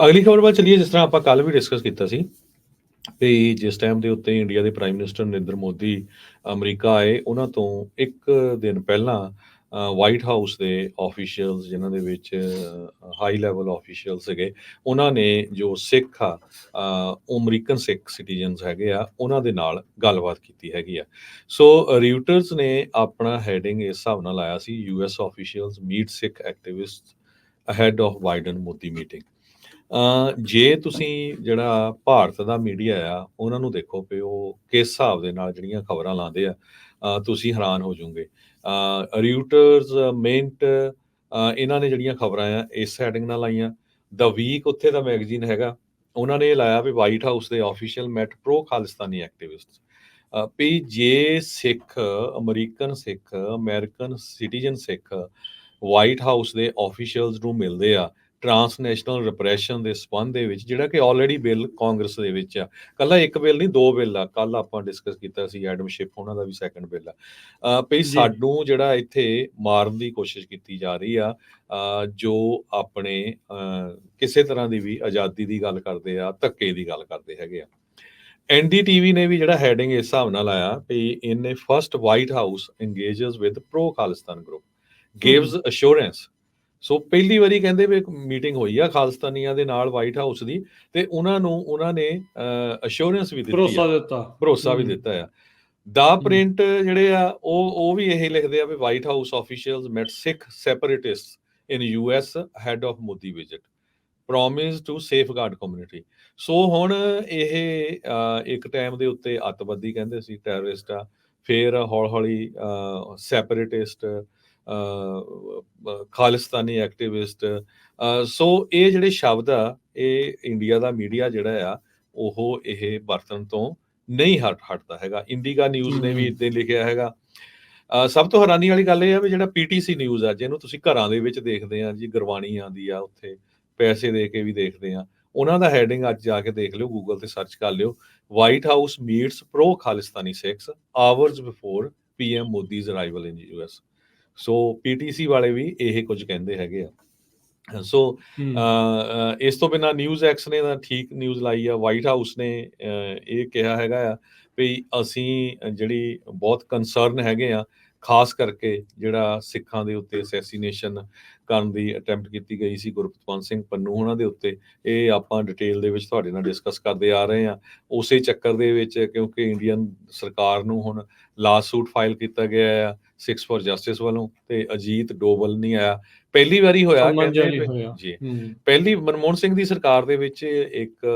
ਅਗਲੀ ਖਬਰ ਵੱਲ ਚੱਲੀਏ, ਜਿਸ ਤਰ੍ਹਾਂ ਆਪਾਂ ਕੱਲ ਵੀ ਡਿਸਕਸ ਕੀਤਾ ਸੀ ਵੀ ਜਿਸ ਟਾਈਮ ਦੇ ਉੱਤੇ ਇੰਡੀਆ ਦੇ prime minister Narendra Modi America ਆਏ, ਉਹਨਾਂ ਤੋਂ ਇੱਕ ਦਿਨ ਪਹਿਲਾਂ ਵਾਈਟ ਹਾਊਸ ਦੇ ਆਫੀਸ਼ੀਅਲਸ ਜਿਨ੍ਹਾਂ ਦੇ ਵਿੱਚ ਹਾਈ ਲੈਵਲ ਆਫੀਸ਼ੀਅਲ ਸੀਗੇ, ਉਹਨਾਂ ਨੇ ਜੋ ਸਿੱਖ ਆ ਅਮਰੀਕਨ ਸਿੱਖ ਸਿਟੀਜ਼ਨਸ ਹੈਗੇ ਆ, ਉਹਨਾਂ ਦੇ ਨਾਲ ਗੱਲਬਾਤ ਕੀਤੀ ਹੈਗੀ ਆ। ਸੋ ਰਿਊਟਰਸ ਨੇ ਆਪਣਾ ਹੈਡਿੰਗ ਇਸ ਹਿਸਾਬ ਨਾਲ ਲਾਇਆ ਸੀ US officials meet Sikh activist ahead of Biden Modi meeting ਜੇ ਤੁਸੀਂ ਜਿਹੜਾ ਭਾਰਤ ਦਾ ਮੀਡੀਆ ਆ, ਉਹਨਾਂ ਨੂੰ ਦੇਖੋ ਕਿ ਉਹ ਕਿਸ ਹਿਸਾਬ ਦੇ ਨਾਲ ਜਿਹੜੀਆਂ ਖਬਰਾਂ ਲਾਉਂਦੇ ਆ ਤੁਸੀਂ ਹੈਰਾਨ ਹੋ ਜਾਓਗੇ। ਰਿਊਟਰਸ ਮਿੰਟ ਇਹਨਾਂ ਨੇ ਜਿਹੜੀਆਂ ਖਬਰਾਂ ਆ, ਇਸ ਹੈਡਿੰਗ ਨਾਲ ਲਾਈਆਂ। ਦਾ ਵੀਕ ਉੱਥੇ ਦਾ ਮੈਗਜ਼ੀਨ ਹੈਗਾ, ਉਹਨਾਂ ਨੇ ਇਹ ਲਾਇਆ ਵੀ ਵਾਈਟ ਹਾਊਸ ਦੇ official met pro Khalistani activist ਵੀ ਜੇ Sikh, American Sikh, American citizen Sikh White House ਦੇ ਆਫੀਸ਼ੀਅਲਸ ਨੂੰ ਮਿਲਦੇ ਆ ਟਰਾਂਸਨੈਸ਼ਨਲ ਰਿਪਰੈਸ਼ਨ ਦੇ ਸਬੰਧ ਦੇ ਵਿੱਚ ਜਿਹੜਾ ਕਿ ਆਲਰੇਡੀ ਬਿੱਲ ਕਾਂਗਰਸ ਦੇ ਵਿੱਚ ਆ। ਕੱਲਾ ਇੱਕ ਬਿੱਲ ਨਹੀਂ ਦੋ ਬਿੱਲ ਆ। ਕੱਲ ਆਪਾਂ ਡਿਸਕਸ ਕੀਤਾ ਸੀ ਐਡਮ ਸ਼ਿਪ ਉਹਨਾਂ ਦਾ ਵੀ ਸੈਕੰਡ ਬਿੱਲ ਆ। ਜੀ। ਸਾਨੂੰ ਜਿਹੜਾ ਇੱਥੇ ਮਾਰਨ ਦੀ ਕੋਸ਼ਿਸ਼ ਕੀਤੀ ਜਾ ਰਹੀ ਆ ਜੋ ਆਪਣੇ ਕਿਸੇ ਤਰ੍ਹਾਂ ਦੀ ਵੀ ਆਜ਼ਾਦੀ ਦੀ ਗੱਲ ਕਰਦੇ ਆ ਧੱਕੇ ਦੀ ਗੱਲ ਕਰਦੇ ਹੈਗੇ ਆ। ਐਨਡੀਟੀਵੀ ਨੇ ਵੀ ਜਿਹੜਾ ਹੈਡਿੰਗ ਇਸ ਹਿਸਾਬ ਨਾਲ ਆਇਆ ਵੀ in a first White House engages with pro Khalistan group gives assurance so ਪਹਿਲੀ ਵਾਰੀ ਕਹਿੰਦੇ ਵੀ ਇੱਕ ਮੀਟਿੰਗ ਹੋਈ ਆ ਖਾਲਿਸਤਾਨੀਆਂ ਦੇ ਨਾਲ ਵਾਈਟ ਹਾਊਸ ਦੀ ਤੇ ਉਹਨਾਂ ਨੂੰ ਉਹਨਾਂ ਨੇ ਅਸ਼ੋਰੈਂਸ ਵੀ ਦਿੱਤੀ ਭਰੋਸਾ ਦਿੱਤਾ। ਭਰੋਸਾ ਵੀ। ਦਿੱਤਾ ਆ। ਦਾ ਪ੍ਰਿੰਟ ਜਿਹੜੇ ਆ ਉਹ ਉਹ ਵੀ ਇਹ ਲਿਖਦੇ ਆ ਵੀ White House officials met Sikh separatist in US head of Modi visit promise to safeguard community so ਹੁਣ ਇਹ ਇੱਕ ਟਾਈਮ ਦੇ ਉੱਤੇ ਅੱਤਵਾਦੀ ਕਹਿੰਦੇ ਸੀ ਟੈਰਰਿਸਟ ਆ ਫਿਰ ਹੌਲੀ ਹੌਲੀ ਸੈਪਰੇਟਿਸਟ ਖਾਲਿਸਤਾਨੀ ਐਕਟਿਵਿਸਟ ਸੋ ਇਹ ਜਿਹੜੇ ਸ਼ਬਦ ਆ ਇਹ ਇੰਡੀਆ ਦਾ ਮੀਡੀਆ ਜਿਹੜਾ ਆ ਉਹ ਇਹ ਵਰਤਣ ਤੋਂ ਨਹੀਂ ਹਟ ਹਟਦਾ ਹੈਗਾ ਇੰਡੀਗਾ ਨਿਊਜ਼ ਨੇ ਵੀ। ਇਦਾਂ ਲਿਖਿਆ ਹੈਗਾ ਸਭ ਤੋਂ ਹੈਰਾਨੀ ਵਾਲੀ ਗੱਲ ਇਹ ਆ ਵੀ ਜਿਹੜਾ ਪੀਟੀਸੀ ਨਿਊਜ਼ ਆ ਜਿਹਨੂੰ ਤੁਸੀਂ ਘਰਾਂ ਦੇ ਵਿੱਚ ਦੇਖਦੇ ਆ ਜੀ ਗੁਰਬਾਣੀ ਆਂਦੀ ਆ ਉੱਥੇ ਪੈਸੇ ਦੇ ਕੇ ਵੀ ਦੇਖਦੇ ਆ ਉਹਨਾਂ ਦਾ ਹੈਡਿੰਗ ਅੱਜ ਜਾ ਕੇ ਦੇਖ ਲਿਓ ਗੂਗਲ ਤੇ ਸਰਚ ਕਰ ਲਿਓ White House meets pro Khalistani Sikhs hours before PM Modi's arrival in US so PTC ਵਾਲੇ ਵੀ ਇਹ ਕੁਝ ਕਹਿੰਦੇ ਹੈਗੇ ਆ। ਸੋ ਇਸ ਤੋਂ ਬਿਨਾ ਨਿਊਜ਼ ਐਕਸ ਨੇ ਤਾਂ ਠੀਕ ਨਿਊਜ਼ ਲਾਈ ਆ। ਵਾਈਟ ਹਾਊਸ ਨੇ ਇਹ ਕਿਹਾ ਹੈਗਾ ਆ ਵੀ ਅਸੀਂ ਜਿਹੜੀ ਬਹੁਤ ਕੰਸਰਨ ਹੈਗੇ ਆ ਖਾਸ ਕਰਕੇ ਜਿਹੜਾ ਸਿੱਖਾਂ ਦੇ ਉੱਤੇ ਅਸੈਸੀਨੇਸ਼ਨ ਕਰਨ ਦੀ ਅਟੈਂਪਟ ਕੀਤੀ ਗਈ ਸੀ ਗੁਰਪਤਵੰਤ ਸਿੰਘ ਪੰਨੂ ਉਹਨਾਂ ਦੇ ਉੱਤੇ ਇਹ ਆਪਾਂ ਡਿਟੇਲ ਦੇ ਵਿੱਚ ਤੁਹਾਡੇ ਨਾਲ ਡਿਸਕਸ ਕਰਦੇ ਆ ਰਹੇ ਆ ਉਸੇ ਚੱਕਰ ਦੇ ਵਿੱਚ ਕਿਉਂਕਿ ਇੰਡੀਅਨ ਸਰਕਾਰ ਨੂੰ ਹੁਣ ਲਾਸੂਟ ਫਾਈਲ ਕੀਤਾ ਗਿਆ ਆ ਸਿਕਸ ਫॉर ਜਸਟਿਸ ਵੱਲੋਂ ਤੇ ਅਜੀਤ ਡੋਵਲ ਨਹੀਂ ਆਇਆ। ਪਹਿਲੀ ਵਾਰੀ ਹੋਇਆ। ਜੀ। ਪਹਿਲੀ ਮਨਮੋਹਨ ਸਿੰਘ ਦੀ ਸਰਕਾਰ ਦੇ ਵਿੱਚ ਇੱਕ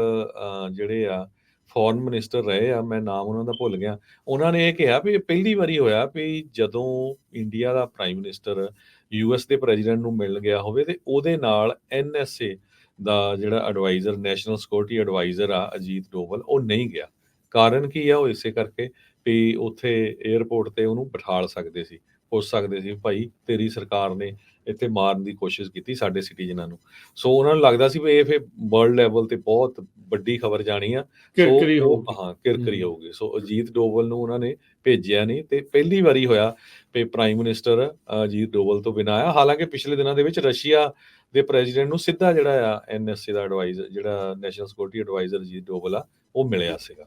ਜਿਹੜੇ ਆ ਫੋਰਨ ਮਿਨਿਸਟਰ ਰਹੇ ਆ, ਮੈਂ ਨਾਮ ਉਹਨਾਂ ਦਾ ਭੁੱਲ ਗਿਆ। ਉਹਨਾਂ ਨੇ ਇਹ ਕਿਹਾ ਵੀ ਪਹਿਲੀ ਵਾਰੀ ਹੋਇਆ ਵੀ ਜਦੋਂ ਇੰਡੀਆ ਦਾ ਪ੍ਰਾਈਮ ਮਿਨਿਸਟਰ ਯੂਐਸ ਦੇ ਪ੍ਰੈਜ਼ੀਡੈਂਟ ਨੂੰ ਮਿਲਣ ਗਿਆ ਹੋਵੇ ਤੇ ਉਹਦੇ ਨਾਲ ਐਨਐਸਏ ਦਾ ਜਿਹੜਾ ਐਡਵਾਈਜ਼ਰ ਨੈਸ਼ਨਲ ਸਿਕਿਉਰਿਟੀ ਐਡਵਾਈਜ਼ਰ ਆ ਅਜੀਤ ਡੋਵਲ, ਉਹ ਨਹੀਂ ਗਿਆ। ਕਾਰਨ ਕੀ ਆ ਉਹ ਇਸੇ ਕਰਕੇ ਵੀ ਉੱਥੇ 에ਅਰਪੋਰਟ ਤੇ ਉਹਨੂੰ ਬਿਠਾਲ ਸਕਦੇ ਸੀ। ਪੁੱਛ ਸਕਦੇ ਸੀ ਭਾਈ ਤੇਰੀ ਸਰਕਾਰ ਨੇ ਇੱਥੇ ਮਾਰਨ ਦੀ ਕੋਸ਼ਿਸ਼ ਕੀਤੀ ਸਾਡੇ ਸਿਟੀਜ਼ਨਾਂ ਨੂੰ। ਸੋ ਉਹਨਾਂ ਨੂੰ ਲੱਗਦਾ ਸੀ ਵੀ ਇਹ ਫੇ ਵਰਲਡ ਲੈਵਲ ਤੇ ਬਹੁਤ ਵੱਡੀ ਖਬਰ ਜਾਣੀ ਆ। ਕਿਰਕਰੀ ਹੋਊਗੀ। ਹਾਂ ਕਿਰਕਰੀ। ਹੋਊਗੀ। ਸੋ ਅਜੀਤ ਡੋਵਲ ਨੂੰ ਉਹਨਾਂ ਨੇ ਭੇਜਿਆ ਨਹੀਂ ਤੇ ਪਹਿਲੀ ਵਾਰੀ ਹੋਇਆ ਵੀ ਪ੍ਰਾਈਮ ਮਿਨਿਸਟਰ ਅਜੀਤ ਡੋਵਲ ਤੋਂ ਬਿਨਾਂ ਆਇਆ। ਹਾਲਾਂਕਿ ਪਿਛਲੇ ਦਿਨਾਂ ਦੇ ਵਿੱਚ ਰਸ਼ੀਆ ਦੇ ਪ੍ਰੈਜ਼ੀਡੈਂਟ ਨੂੰ ਸਿੱਧਾ ਜਿਹੜਾ ਆ ਐਨਐਸਏ ਦਾ ਐਡਵਾਈਜ਼ਰ ਜਿਹੜਾ national security adviser Ajit Doval ਆ ਉਹ ਮਿਲਿਆ ਸੀਗਾ।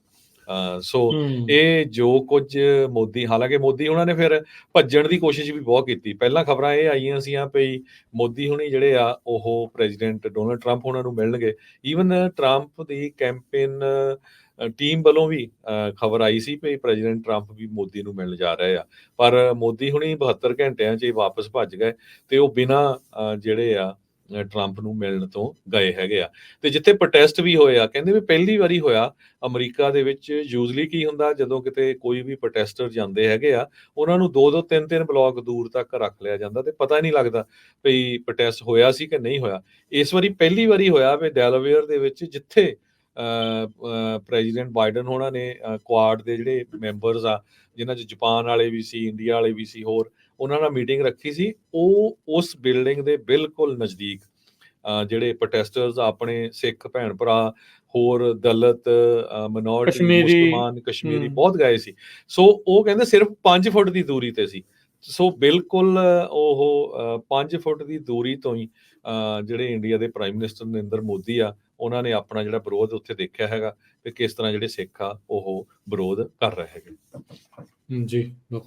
ਸੋ ਇਹ ਜੋ ਕੁਝ ਮੋਦੀ ਹਾਲਾਂਕਿ ਮੋਦੀ ਉਹਨਾਂ ਨੇ ਫਿਰ ਭੱਜਣ ਦੀ ਕੋਸ਼ਿਸ਼ ਵੀ ਬਹੁਤ ਕੀਤੀ। ਪਹਿਲਾਂ ਖਬਰਾਂ ਇਹ ਆਈਆਂ ਸੀਆਂ ਵੀ ਮੋਦੀ ਹੁਣੀ ਜਿਹੜੇ ਆ ਉਹ ਪ੍ਰੈਜ਼ੀਡੈਂਟ ਡੋਨਲਡ ਟਰੰਪ ਉਹਨਾਂ ਨੂੰ ਮਿਲਣਗੇ। ਈਵਨ ਟਰੰਪ ਦੀ ਕੈਂਪੇਨ ਟੀਮ ਵੱਲੋਂ ਵੀ ਖਬਰ ਆਈ ਸੀ ਵੀ ਪ੍ਰੈਜ਼ੀਡੈਂਟ ਟਰੰਪ ਵੀ ਮੋਦੀ ਨੂੰ ਮਿਲਣ ਜਾ ਰਹੇ ਆ। ਪਰ ਮੋਦੀ ਹੁਣੀ 72 ਘੰਟਿਆਂ 'ਚ ਹੀ ਵਾਪਸ ਭੱਜ ਗਏ ਤੇ ਉਹ ਬਿਨਾਂ ਜਿਹੜੇ ਆ ਟਰੰਪ ਨੂੰ ਮਿਲਣ ਤੋਂ ਗਏ ਹੈਗੇ ਆ। ਤੇ ਜਿੱਥੇ ਪ੍ਰੋਟੈਸਟ ਵੀ ਹੋਏ ਆ, ਕਹਿੰਦੇ ਵੀ ਪਹਿਲੀ ਵਾਰੀ ਹੋਇਆ ਅਮਰੀਕਾ ਦੇ ਵਿੱਚ ਯੂਜ਼ਲੀ ਕੀ ਹੁੰਦਾ, ਜਦੋਂ ਕਿਤੇ ਕੋਈ ਵੀ ਪ੍ਰੋਟੈਸਟਰ ਜਾਂਦੇ ਹੈਗੇ ਆ, ਉਹਨਾਂ ਨੂੰ ਦੋ ਦੋ, ਤਿੰਨ ਤਿੰਨ ਬਲਾਕ ਦੂਰ ਤੱਕ ਰੱਖ ਲਿਆ ਜਾਂਦਾ ਤੇ ਪਤਾ ਹੀ ਨਹੀਂ ਲੱਗਦਾ ਵੀ ਪ੍ਰੋਟੈਸਟ ਹੋਇਆ ਸੀ ਕਿ ਨਹੀਂ ਹੋਇਆ। ਇਸ ਵਾਰੀ ਪਹਿਲੀ ਵਾਰੀ ਹੋਇਆ ਵੀ ਡੈਲਾਵੇਅਰ ਦੇ ਵਿੱਚ, ਜਿੱਥੇ ਪ੍ਰੈਜ਼ੀਡੈਂਟ ਬਾਈਡਨ ਹੋਣਾ ਨੇ ਕੁਆਡ ਦੇ ਜਿਹੜੇ ਮੈਂਬਰਸ ਆ ਜਿਨ੍ਹਾਂ 'ਚ ਜਾਪਾਨ ਵਾਲੇ ਵੀ ਸੀ ਇੰਡੀਆ ਵਾਲੇ ਵੀ ਸੀ ਹੋਰ ਉਹਨਾਂ ਨਾਲ ਮੀਟਿੰਗ ਰੱਖੀ ਸੀ। ਉਹ ਉਸ ਬਿਲਡਿੰਗ ਦੇ ਬਿਲਕੁਲ ਨਜ਼ਦੀਕ ਜਿਹੜੇ ਪ੍ਰੋਟੈਸਟਰਸ ਆਪਣੇ ਸਿੱਖ ਭੈਣ ਭਰਾ ਹੋਰ ਦਲਿਤ ਮਿਨੋਰਿਟੀ ਮੁਸਲਮਾਨ ਕਸ਼ਮੀਰੀ। ਬਹੁਤ ਗਏ ਸੀ। ਸੋ ਉਹ ਕਹਿੰਦੇ ਸਿਰਫ 5 ਫੁੱਟ ਦੀ ਦੂਰੀ ਤੇ ਸੀ। ਸੋ ਬਿਲਕੁਲ ਉਹ 5 ਫੁੱਟ ਦੀ ਦੂਰੀ ਤੋਂ ਹੀ ਅ, ਜਿਹੜੇ ਇੰਡੀਆ ਦੇ ਪ੍ਰਾਈਮ ਮਿਨਿਸਟਰ ਨਰਿੰਦਰ ਮੋਦੀ ਆ ਉਹਨਾਂ ਨੇ ਆਪਣਾ ਜਿਹੜਾ ਵਿਰੋਧ ਉੱਥੇ ਦੇਖਿਆ ਹੈਗਾ ਕਿ ਕਿਸ ਤਰ੍ਹਾਂ ਜਿਹੜੇ ਸਿੱਖ ਆ ਉਹ ਵਿਰੋਧ ਕਰ ਰਹੇ ਹੈਗੇ। ਜੀ